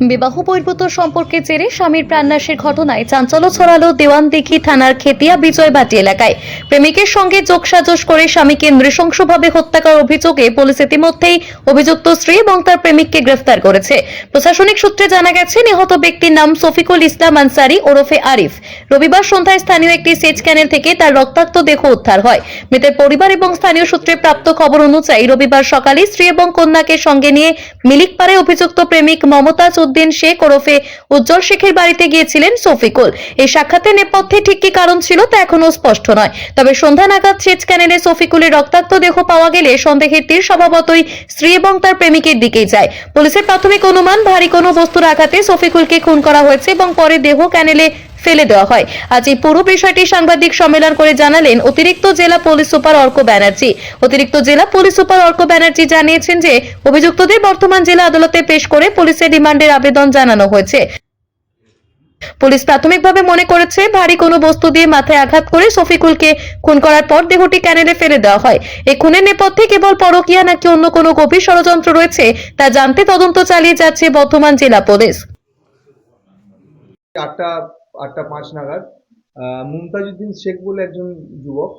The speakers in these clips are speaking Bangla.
বিবাহ বহির্ভূত সম্পর্কে জেরে স্বামীর প্রাণনাশের ঘটনায় চাঞ্চল্য ছড়ালো দেওয়ানদিঘি থানার খেতিয়া বিজয়বাটি এলাকায়। প্রেমিকের সঙ্গে যোগসাজশ করে স্বামীকে নৃশংসভাবে হত্যা করার অভিযোগে পুলিশ ইতিমধ্যেই অভিযুক্ত স্ত্রী এবং তার প্রেমিককে গ্রেফতার করেছে। প্রশাসনিক সূত্রে জানা গেছে, নিহত ব্যক্তির নাম শফিকুল ইসলাম আনসারি, ওরফে আরিফ। রবিবার সন্ধ্যায় স্থানীয় একটি সেচ ক্যানেল থেকে তার রক্তাক্ত দেহ উদ্ধার হয়। মৃতের পরিবার এবং স্থানীয় সূত্রে প্রাপ্ত খবর অনুযায়ী রবিবার সকালে স্ত্রী এবং কন্যাকে সঙ্গে নিয়ে মিলিকপাড়ে অভিযুক্ত প্রেমিক মমতাজ উদ্দিন শেখ ওরফে উজ্জ্বল শেখের বাড়িতে গিয়েছিলেন শফিকুল। এই সাক্ষাতের নেপথ্যে ঠিক কি কারণ ছিল তা এখনও স্পষ্ট নয়। তবে সন্ধ্যা নাগাদ সেচ ক্যানেলে সফিকুলের রক্তাক্ত দেহ পাওয়া গেলে সন্দেহের তীর স্বভাবতই স্ত্রী এবং তার প্রেমিকের দিকেই যায়। পুলিশের প্রাথমিক অনুমান, ভারী কোনো বস্তুর আঘাতে সফিকুলকে খুন করা হয়েছে এবং পরে দেহ ক্যানেলে ফেলে দেওয়া হয়। আজ এই পুরো বিষয়টি সাংবাদিক সম্মেলন করে জানালেন অতিরিক্ত জেলা পুলিশ সুপার অর্ক ব্যানার্জি। অতিরিক্ত জেলা পুলিশ সুপার অর্ক ব্যানার্জি জানিয়েছেন যে, অভিযুক্তদের বর্তমান জেলা আদালতে পেশ করে পুলিশের রিমান্ডের আবেদন জানানো হয়েছে। পুলিশ প্রাথমিকভাবে মনে করেছে, ভারী কোনো বস্তু দিয়ে মাথায় আঘাত করে শফিকুলকে খুন করার পর দেহটি ক্যানেলে ফেলে দেওয়া হয়। এই খুনের নেপথ্যে কেবল পরকীয়া নাকি অন্য কোনো গভীর ষড়যন্ত্র রয়েছে, তা জানতে তদন্ত চালিয়ে যাচ্ছে বর্ধমান জেলা পুলিশ। আটটা পাঁচ নাগাদ। আহ, মুমতাজউদ্দিন শেখ বলে একজন যুবক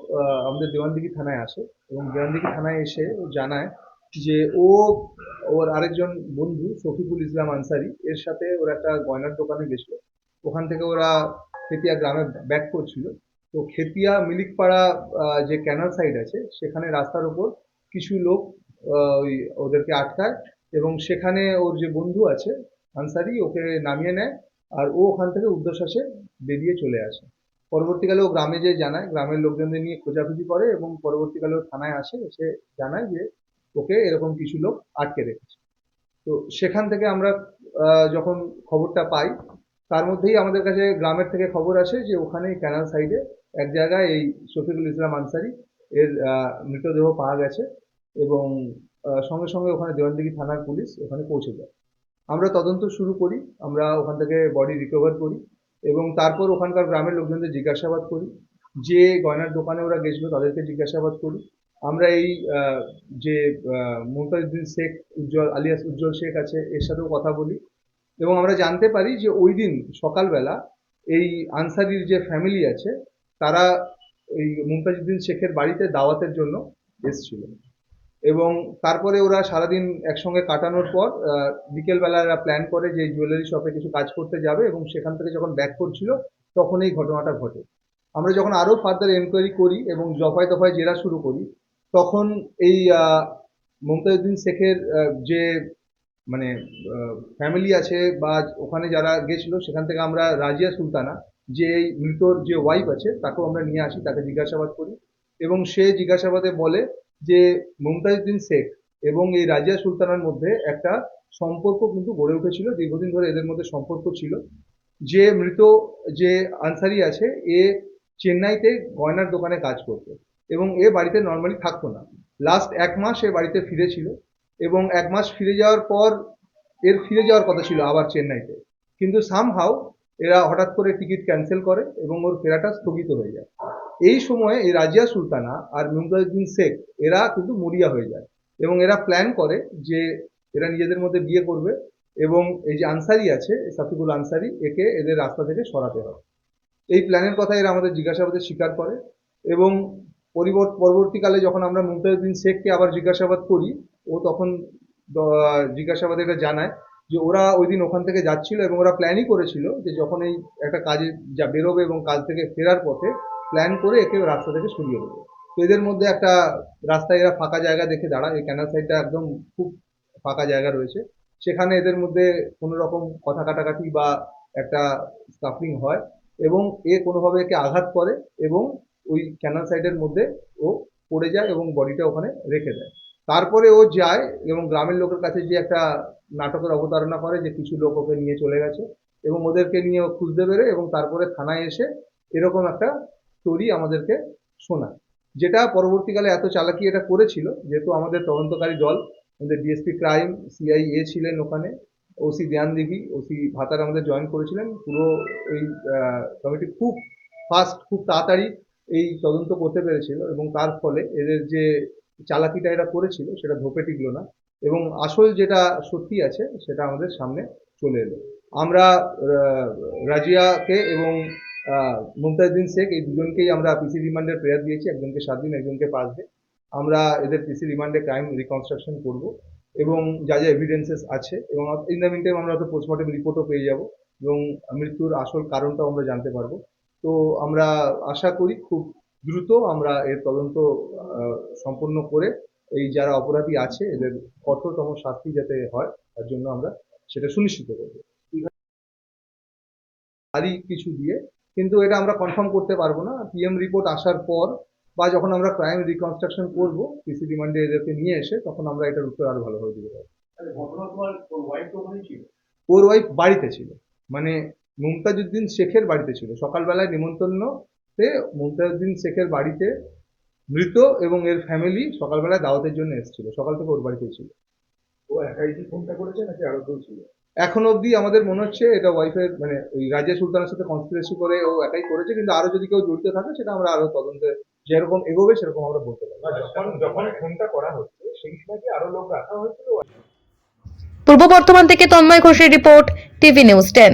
আমাদের দেওয়ানদিঘি থানায় আসে এবং দেওয়ানদিঘি থানায় এসে জানায় যে ও ওর আরেকজন বন্ধু শফিকুল ইসলাম আনসারি এর সাথে ওরা একটা গয়নার দোকানে গেছিল। ওখান থেকে ওরা খেতিয়া গ্রামে ব্যাক করছিল। তো খেতিয়া মিলিকপাড়া যে ক্যানাল সাইড আছে সেখানে রাস্তার উপর কিছু লোক ওই ওদেরকে আটকায় এবং সেখানে ওর যে বন্ধু আছে আনসারি ওকে নামিয়ে নেয়। আর ও ওখান থেকে উর্ধ্বশ্বাসে বেরিয়ে চলে আসে। পরবর্তীকালে ও গ্রামে যে জানায়, গ্রামের লোকজনদের নিয়ে খোঁজাখুঁজি করে এবং পরবর্তীকালে ও থানায় আসে, এসে জানায় যে ওকে এরকম কিছু লোক আটকে রেখেছে। তো সেখান থেকে আমরা যখন খবরটা পাই, তার মধ্যেই আমাদের কাছে গ্রামের থেকে খবর আসে যে ওখানে ক্যানাল সাইডে এক জায়গায় এই শফিকুল ইসলাম আনসারি এর মৃতদেহ পাওয়া গেছে এবং সঙ্গে সঙ্গে ওখানে দেওয়ানদিঘি থানার পুলিশ ওখানে পৌঁছে যায়। আমরা তদন্ত শুরু করি আমরা ওখান থেকে বডি রিকভার করি এবং তারপর ওখানকার গ্রামের লোকজনদের জিজ্ঞাসাবাদ করি। যে গয়নার দোকানে ওরা গেছিল তাদেরকে জিজ্ঞাসাবাদ করি। আমরা এই যে আহ, মুমতাজউদ্দিন শেখ উজ্জ্বল আলিয়াস উজ্জ্বল শেখ আছে এর সাথেও কথা বলি এবং আমরা জানতে পারি যে ওই দিন সকালবেলা এই আনসারির যে ফ্যামিলি আছে তারা এই মুমতাজউদ্দিন শেখের বাড়িতে দাওয়াতের জন্য এসেছিল। এবং তারপরে ওরা সারাদিন একসঙ্গে কাটানোর পর বিকেলবেলা এরা প্ল্যান করে যে জুয়েলারি শপে কিছু কাজ করতে যাবে এবং সেখান থেকে যখন ব্যাক করছিল তখন এই ঘটনাটা ঘটে। আমরা যখন আরও ফার্দার এনকোয়ারি করি এবং দফায় দফায় জেরা শুরু করি তখন এই আহ, মুমতাজউদ্দিন শেখের যে মানে ফ্যামিলি আছে বা ওখানে যারা গেছিল সেখান থেকে আমরা রাজিয়া সুলতানা যে এই মৃতর যে ওয়াইফ আছে তাকেও আমরা নিয়ে আসি তাকে জিজ্ঞাসাবাদ করি এবং সে জিজ্ঞাসাবাদে বলে যে মুমতাজউদ্দিন শেখ এবং এই রাজিয়া সুলতানার মধ্যে একটা সম্পর্ক কিন্তু গড়ে উঠেছিল, দীর্ঘদিন ধরে এদের মধ্যে সম্পর্ক ছিল। যে মৃত যে আনসারি আছে, এ চেন্নাইতে গয়নার দোকানে কাজ করতো এবং এ বাড়িতে নর্মালি থাকতো না। লাস্ট এক মাস এ বাড়িতে ফিরেছিল এবং এক মাস ফিরে যাওয়ার পর এর ফিরে যাওয়ার কথা ছিল আবার চেন্নাইতে। কিন্তু সামহাও এরা হঠাৎ করে টিকিট ক্যান্সেল করে এবং ওর ফেরাটা স্থগিত হয়ে যায়। এই সময়ে এই রাজিয়া সুলতানা আর মুমতাজউদ্দিন শেখ, এরা কিন্তু মরিয়া হয়ে যায়। এবং এরা প্ল্যান করে যে এরা নিজেদের মধ্যে বিয়ে করবে এবং এই যে আনসারি আছে সাফিকুল আনসারি, একে এদের রাস্তা থেকে সরাতে হবে। এই প্ল্যানের কথা এরা আমাদের জিজ্ঞাসাবাদে স্বীকার করে এবং পরিবর্ত, পরবর্তীকালে যখন আমরা মুমতাজউদ্দিন শেখকে আবার জিজ্ঞাসাবাদ করি, ও তখন জিজ্ঞাসাবাদে এটা জানায় যে ওরা ওই দিন ওখান থেকে যাচ্ছিল এবং ওরা প্ল্যানই করেছিল যে যখন এই একটা কাজে যা বেরোবে এবং কাজ থেকে ফেরার পথে প্ল্যান করে একে রাস্তা থেকে সরিয়ে দেবে। তো এদের মধ্যে একটা রাস্তায় এরা ফাঁকা জায়গা দেখে দাঁড়ায়। এই ক্যানাল সাইডটা একদম খুব ফাঁকা জায়গা রয়েছে। সেখানে এদের মধ্যে কোনো রকম কথা কাটাকাটি বা একটা স্কাফলিং হয় এবং এ কোনোভাবে একে আঘাত করে এবং ওই ক্যানাল সাইডের মধ্যে ও পড়ে যায় এবং বডিটা ওখানে রেখে দেয়। তারপরে ও যায় এবং গ্রামের লোকের কাছে যে একটা নাটকের অবতারণা করে যে কিছু লোক ওকে নিয়ে চলে গেছে এবং ওদেরকে নিয়ে ও খুঁজতে বেরোয় এবং তারপরে থানায় এসে এরকম একটা স্টোরি আমাদেরকে শোনায়। যেটা পরবর্তীকালে এত চালাকি এটা করেছিল, যেহেতু আমাদের তদন্তকারী দল, আমাদের ডিএসপি ক্রাইম সিআইএ ছিলেন ওখানে ওসি দেয়ান দিঘি ওসি ভাতার আমাদের জয়েন করেছিলেন। পুরো এই কমিটি খুব ফাস্ট খুব তাড়াতাড়ি এই তদন্ত করতে পেরেছিল এবং তার ফলে এদের যে চালাকিটা এরা করেছিল সেটা ধোপে টিকলো না এবং আসল যেটা সত্যি আছে সেটা আমাদের সামনে চলে এলো। আমরা রাজিয়াকে এবং আহ, মুমতাজউদ্দিন শেখ এই দুজনকেই আমরা পিসি রিমান্ডের প্রেয়ার দিয়েছি। একজনকে সাত দিন একজনকে পাঁচ দিন। আমরা এদের পিসি রিমান্ডে ক্রাইম রিকনস্ট্রাকশন করব এবং যা যা এভিডেন্সেস আছে এবং ইন দ্য মিন টাইম আমরা হয়তো পোস্টমর্টম রিপোর্টও পেয়ে যাব এবং মৃত্যুর আসল কারণটাও আমরা জানতে পারব। তো আমরা আশা করি খুব দ্রুত আমরা এর তদন্ত সম্পন্ন করে এই যারা অপরাধী আছে এদের কঠোরতম শাস্তি যাতে হয় তার জন্য আমরা সেটা সুনিশ্চিত করব। আরই কিছু দিয়ে কিন্তু এটা আমরা কনফার্ম করতে পারব না। পিএম রিপোর্ট আসার পর বা যখন আমরা ক্রাইম রিকনস্ট্রাকশন করব পিসি ডিমান্ডে এদেরকে নিয়ে এসে তখন আমরা এটার উত্তর আরও ভালোভাবে দিতে পারব। ওর ওয়াইফ বাড়িতে ছিল। মানে মুমতাজউদ্দিন শেখের বাড়িতে ছিল। সকালবেলায় নিমন্ত্রণতে মুমতাজউদ্দিন শেখের বাড়িতে মৃত এবং এর ফ্যামিলি সকালবেলায় দাওয়াতের জন্য এসেছিল। সকাল থেকে ওর বাড়িতেই ছিল। ও একাই ফোনটা করেছে নাকি আরও কেউ ছিল? এখন অব্দি আমাদের মনে হচ্ছে এটা ওয়াইফের মানে ওই রাজিয়া সুলতানের সাথে কনস্পিরেসি করে ও একাই করেছে কিন্তু আরও যদি কেউ জড়িত থাকে সেটা আমরা আরও তদন্তে যেরকম এগোবে সেরকম আমরা বলতে পারি যখন যখন ফোনটা করা হচ্ছে সেই সময় কি আরও লোক রাখা হয়েছিল? পূর্ব বর্তমান থেকে তন্ময় ঘোষের রিপোর্ট টিভি নিউজ টেন।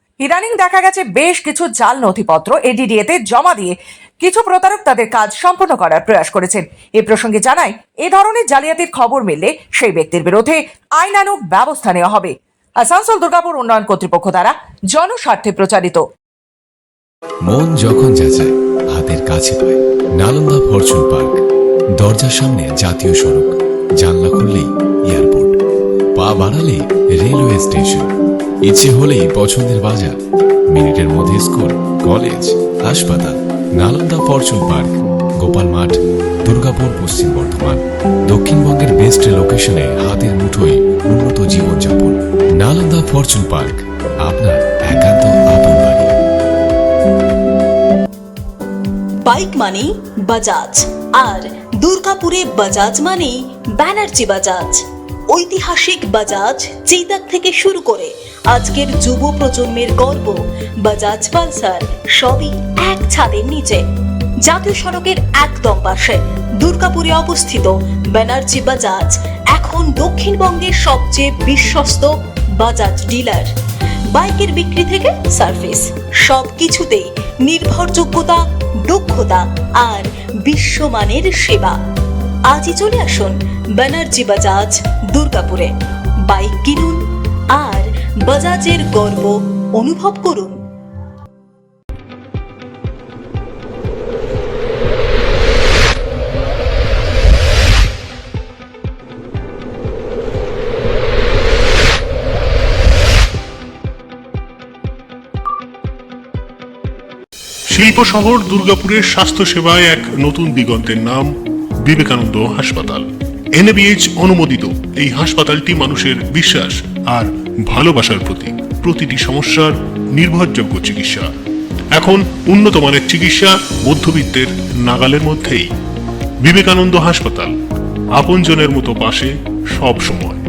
ইদানিং দেখা গেছে বেশ কিছু জাল নথিপত্র এডিডিএতে জমা দিয়ে কিছু প্রতারক তাদের কাজ সম্পন্ন করার প্রয়াস করেছেন। এ প্রসঙ্গে জানায়, এ ধরনের জালিয়াতির খবর মিললে সেই ব্যক্তির বিরুদ্ধে আইনানুগ ব্যবস্থা নেওয়া হবে। আসানসোল দুর্গাপুর উন্নয়ন কর্তৃপক্ষ দ্বারা জনস্বার্থে প্রচারিত। মন যখন যাচায়, হাতের কাছে পায়। নালন্দা ফরচুন পার্ক, দরজার সামনে জাতীয় সড়ক। জানলা খুললেই এয়ারপোর্ট। পা বাড়ালে রেলওয়ে স্টেশন। ইচ্ছে হলেই পছন্দের বাজার, মিনিটের মধ্যে স্কুল, কলেজ, হাসপাতাল, নালন্দা ফরচুন পার্ক, গোপাল মাঠ, দুর্গাপুর পশ্চিম বর্ধমান, দক্ষিণবঙ্গের বেস্ট লোকেশনে হাতের মুঠোয় উন্নত জীবনযাপন, নালন্দা ফরচুন পার্ক, আপনার একান্ত আপন বাড়ি। বাইক মানেই বাজাজ আর দুর্গাপুরে বাজাজ মানেই ব্যানার্জি বাজাজ ঐতিহাসিক বাজাজ চেতাক থেকে শুরু করে। আজকের যুব প্রজন্মের গর্ব বাজাজ পালসার সবই এক ছাদের নিচে। জাতীয় সড়কের একদম পাশে দুর্গাপুরে অবস্থিত ব্যানার্জি বাজাজ এখন দক্ষিণবঙ্গের সবচেয়ে বিশ্বস্ত বাজাজ ডিলার। বাইকের বিক্রি থেকে সার্ভিস সব কিছুতেই নির্ভরযোগ্যতা, দক্ষতা আর বিশ্বমানের সেবা। আজই চলে আসুন ব্যানার্জি বাজাজ দুর্গাপুরে। বাইক কিনুন আর বাজাজের গর্ব অনুভব করুন। শিল্প শহর দুর্গাপুরের স্বাস্থ্য সেবায় এক নতুন দিগন্তের নাম বিবেকানন্দ হাসপাতাল। এনএবিএইচ অনুমোদিত এই হাসপাতালটি মানুষের বিশ্বাস আর ভালোবাসার প্রতীক প্রতিটি সমস্যার নির্ভরযোগ্য চিকিৎসা। এখন উন্নত মানের চিকিৎসা মধ্যবিত্তের নাগালের মধ্যেই। বিবেকানন্দ হাসপাতাল, আপনজনের মতো পাশে সব সময়।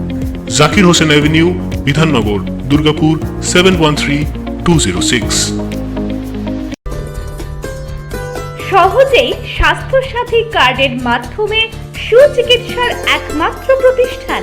Zakir Hossain avenue, Bidhannagar, Durgapur seven one three two zero six সহজেই স্বাস্থ্যসাথী কার্ডের মাধ্যমে সুচিকিৎসার একমাত্র প্রতিষ্ঠান।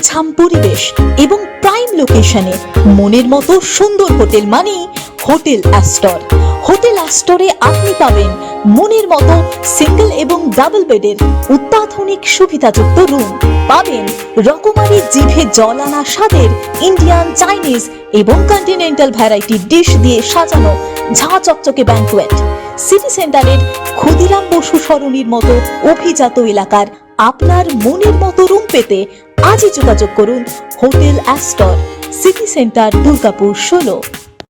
ছিমছাম পরিবেশ এবং প্রাইম লোকেশনে মনের মতো সুন্দর হোটেল মানেই হোটেল অ্যাস্টর হোটেল অ্যাস্টরে আপনি পাবেন মনের মতো সিঙ্গেল এবং ডাবল বেডের অত্যাধুনিক সুবিধাযুক্ত রুম পাবেন রকমারি জিভে জল আনা স্বাদের ইন্ডিয়ান চাইনিজ এবং কন্টিনেন্টাল ভ্যারাইটি ডিশ দিয়ে সাজানো ঝাঁ চকচকে ব্যাঙ্কোয়েট সিটি সেন্টারের ক্ষুদিরাম বসু সরণির মতো অভিজাত এলাকার আপনার মনের মতো রুম পেতে আজই যোগাযোগ করুন hotel Astor city centre Durgapur ষোলো।